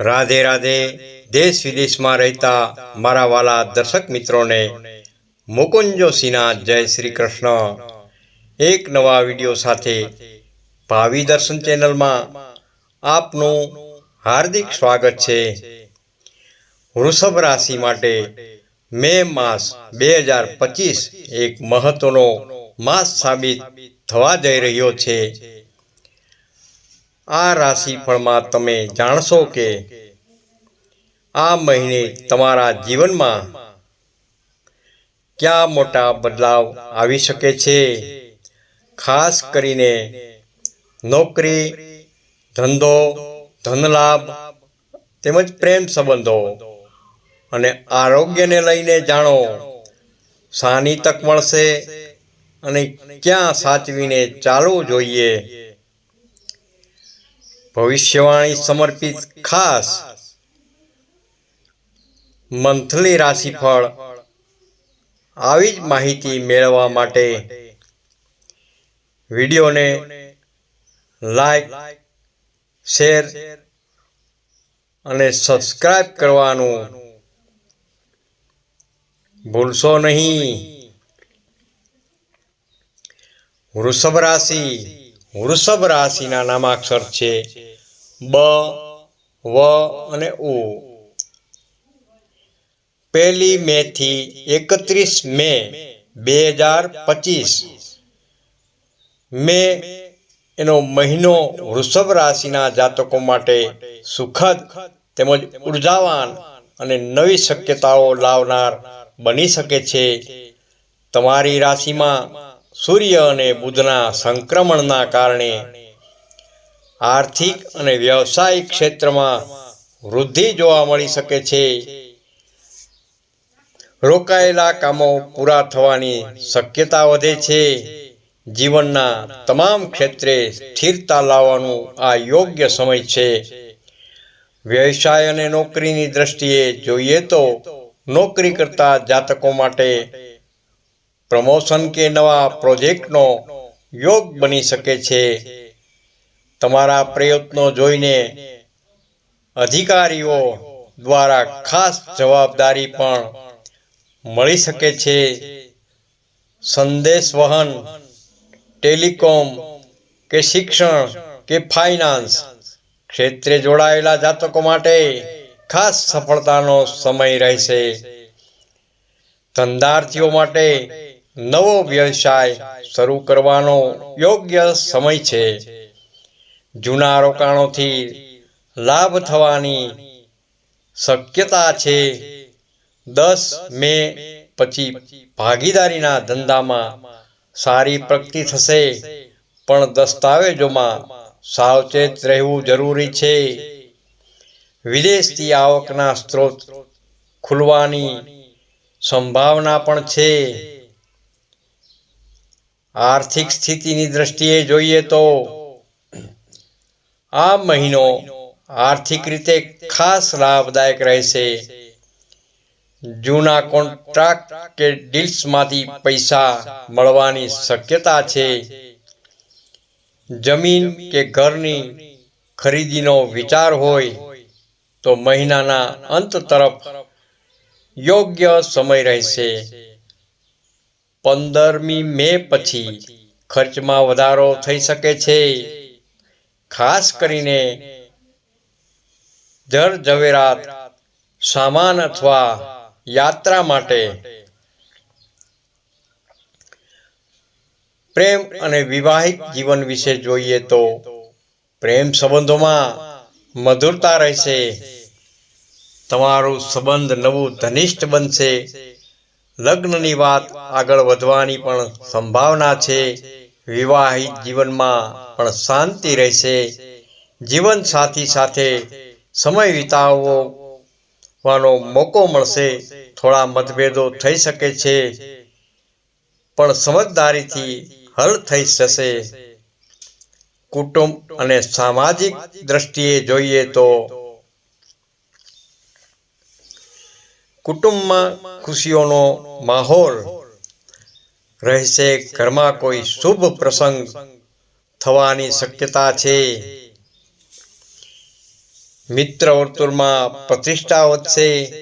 રાધે રાધે દેશ વિદેશમાં રહેતા મારા વાલા દર્શક મિત્રોને મુકુંજો જોશીના જય શ્રી કૃષ્ણ. એક નવા વીડિયો સાથે ભાવિ દર્શન ચેનલમાં આપનું હાર્દિક સ્વાગત છે. વૃષભ રાશિ માટે મે માસ બે હજાર પચીસ એક મહત્વનો માસ સાબિત થવા જઈ રહ્યો છે. આ રાશિફળમાં તમે જાણશો કે આ મહિને તમારા જીવનમાં ક્યાં મોટા બદલાવ આવી શકે છે? ખાસ કરીને નોકરી, ધંધો, ધનલાભ તેમજ પ્રેમ સંબંધો. અને આરોગ્યને લઈને જાણો, શાની તક મળશે અને ક્યાં સાચવીને ચાલવું જોઈએ. ભવિષ્યવાણી સમર્પિત ખાસ મંથલી રાશિફળ આવી જ માહિતી મેળવવા માટે વિડીયોને લાઈક, શેર અને સબસ્ક્રાઇબ કરવાનું ભૂલશો નહીં. વૃષભ રાશિ વૃષભ રાશિના નામાક્ષર છે. બ, વ અને ઉ. પહેલી મે થી એકત્રીસ મે બે હજાર પચીસ. મે એનો મહિનો વૃષભ રાશિના જાતકો માટે સુખદ તેમજ ઉર્જાવાન અને નવી શક્યતાઓ લાવનાર બની શકે છે. તમારી રાશિમાં સૂર્ય અને બુધના સંક્રમણના કારણે આર્થિક અને વ્યવસાયિક ક્ષેત્રમાં વૃદ્ધિ જોવા મળી શકે છે. રોકાયેલા કામો પૂરા થવાની શક્યતા વધે છે. જીવનના તમામ ક્ષેત્રે સ્થિરતા લાવવાનું આ યોગ્ય સમય છે. વ્યવસાય અને નોકરીની દ્રષ્ટિએ જોઈએ તો નોકરી કરતા જાતકો માટે પ્રમોશન કે નવા પ્રોજેક્ટનો યોગ બની શકે છે. તમારા પ્રયત્નો જોઈને અધિકારીઓ દ્વારા ખાસ જવાબદારી પણ મળી શકે છે. સંદેશ વહન, ટેલિકોમ કે શિક્ષણ કે ફાઇનાન્સ ક્ષેત્રે જોડાયેલા જાતકો માટે ખાસ સફળતાનો સમય રહેશે. ધંધાર્થીઓ માટે નવો વ્યવસાય શરૂ કરવાનો યોગ્ય સમય છે. જૂના રોકાણોથી લાભ થવાની શક્યતા છે. દસ મે પછી ભાગીદારીના ધંધામાં સારી પ્રગતિ થશે, પણ દસ્તાવેજોમાં સાવચેત રહેવું જરૂરી છે. વિદેશથી આવકના સ્ત્રોત ખુલવાની સંભાવના પણ છે. આર્થિક સ્થિતિની દ્રષ્ટિએ જોઈએ તો આ મહિનો આર્થિક રીતે ખાસ લાભદાયક રહેશે. જૂના કોન્ટ્રાક્ટ કે ડીલ્સમાંથી પૈસા મળવાની શક્યતા છે. જમીન કે ઘરની ખરીદીનો વિચાર હોય તો મહિનાના અંત તરફ યોગ્ય સમય રહેશે. પંદરમી મે પછી ખર્ચમાં વધારો થઈ શકે છે. ખાસ કરીને જર ઝવેરાત, સામાન અથવા યાત્રા માટે પ્રેમ અને વિવાહિક જીવન વિશે જોઈએ તો પ્રેમ સંબંધોમાં મધુરતા રહેશે. તમારું સંબંધ નવું ધનિષ્ઠ બનશે. લગ્નની વાત આગળ વધવાની પણ સંભાવના છે. વિવાહિત જીવનમાં પણ શાંતિ રહેશે. જીવન સાથી સાથે સમય વિતાવવાનો મોકો મળશે. થોડા મતભેદો થઈ શકે છે, પણ સમજદારીથી હલ થઈ જશે. કુટુંબ અને સામાજિક દ્રષ્ટિએ જોઈએ તો કુટુંબમાં ખુશીઓનો માહોલ રહેશે, ઘરમાં કોઈ શુભ પ્રસંગ થવાની શક્યતા છે. મિત્ર વર્તુળમાં પ્રતિષ્ઠા વધશે.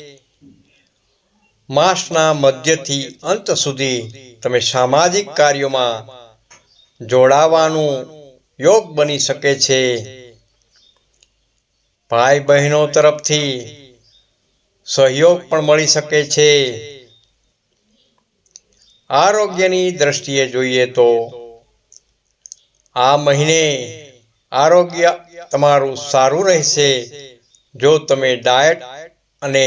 માસના મધ્યથી અંત સુધી તમે સામાજિક કાર્યોમાં જોડાવાનું યોગ બની શકે છે. ભાઈ બહેનો તરફથી સહયોગ પણ મળી શકે છે. આરોગ્યની દ્રષ્ટિએ જોઈએ તો આ મહિને આરોગ્ય તમારું સારું રહેશે. જો તમે ડાયટ અને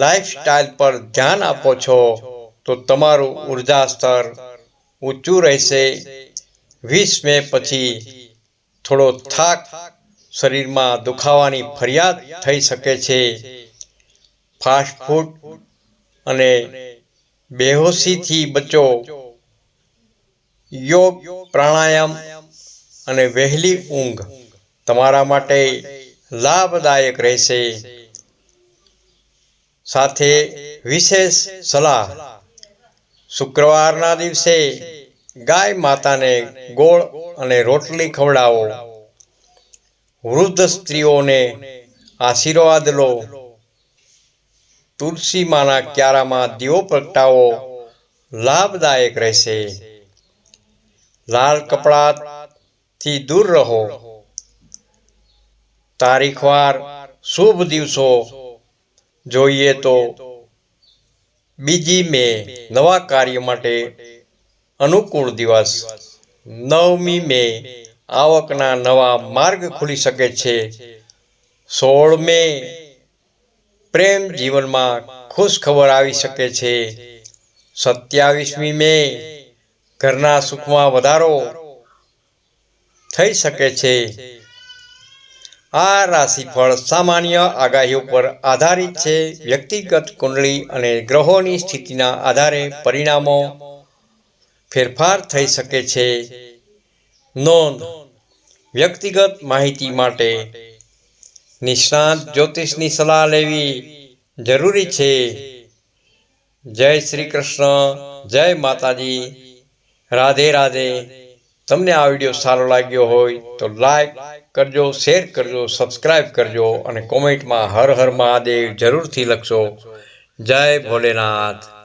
લાઈફસ્ટાઈલ પર ધ્યાન આપો છો, તો તમારું ઊર્જા સ્તર ઊંચું રહેશે. વીસ મે પછી થોડો થાક શરીરમાં દુખાવાની ફરિયાદ થઈ શકે છે. ફાસ્ટ ફૂડ અને બેહોશીથી બચો. યોગ, પ્રાણાયામ અને વહેલી ઊંઘ તમારા માટે લાભદાયક રહેશે. સાથે વિશેષ સલાહ, શુક્રવારના દિવસે ગાય માતાને ગોળ અને રોટલી ખવડાવો. વૃદ્ધ સ્ત્રીઓને આશીર્વાદ લો. તુલસી ક્યારામાં દીવો પ્રગટાવો. લાભદાયક રહેશે. લાલ કપડાથી દૂર રહો. તારીખવાર શુભ દિવસો. જોઈએ તો બીજી મે નવા કાર્ય માટે અનુકૂળ દિવસ. નવમી મે આવકના નવા માર્ગ ખુલી શકે છે. સોળ મે પ્રેમ જીવનમાં ખુશ ખબર આવી શકે છે. સત્યાવીસમી મે ઘરના સુખમાં વધારો થઈ શકે છે. આ રાશિફળ સામાન્ય આગાહીઓ પર આધારિત છે. વ્યક્તિગત કુંડળી અને ગ્રહોની સ્થિતિના આધારે પરિણામો ફેરફાર થઈ શકે છે. નોંધ. વ્યક્તિગત માહિતી માટે નિષ્ણાત જ્યોતિષની સલાહ લેવી જરૂરી છે. જય શ્રી કૃષ્ણ, જય માતાજી. રાધે રાધે. તમને આ વીડિયો સારો લાગ્યો હોય તો લાઈક કરજો, શેર કરજો સબસ્ક્રાઈબ કરજો અને કોમેન્ટમાં હર હર મહાદેવ જરૂરથી લખશો જય ભોલેનાથ.